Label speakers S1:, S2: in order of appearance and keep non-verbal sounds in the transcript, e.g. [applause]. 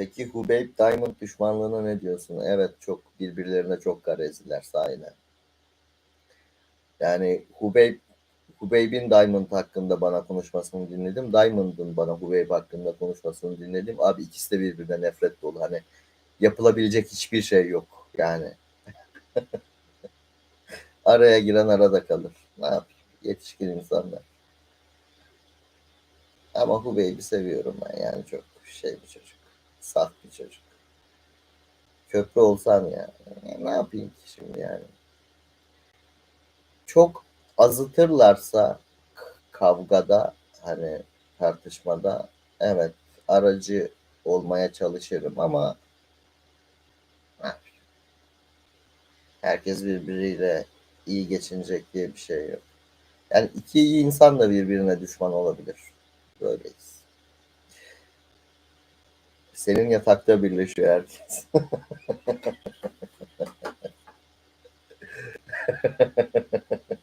S1: Peki Hubeyb Diamond düşmanlığına ne diyorsun? Evet çok birbirlerine çok garezdiler sahine. Yani Hubeyb Hubeyb'in Diamond hakkında bana konuşmasını dinledim. Diamond'ın bana Hubeyb hakkında konuşmasını dinledim. Abi ikisi de birbirine nefret dolu. Hani yapılabilecek hiçbir şey yok. Yani [laughs] araya giren arada kalır. Ne yapayım? Yetişkin insanlar. Ama Hubeyb'i seviyorum ben. Yani çok şey bir çocuk. Saf bir çocuk. Köprü olsan ya. ya ne yapayım ki şimdi yani. Çok azıtırlarsa kavgada hani tartışmada evet aracı olmaya çalışırım ama herkes birbiriyle iyi geçinecek diye bir şey yok. Yani iki iyi insan da birbirine düşman olabilir. Böyleyiz. Senin yatakta birleşiyor herkes. [laughs]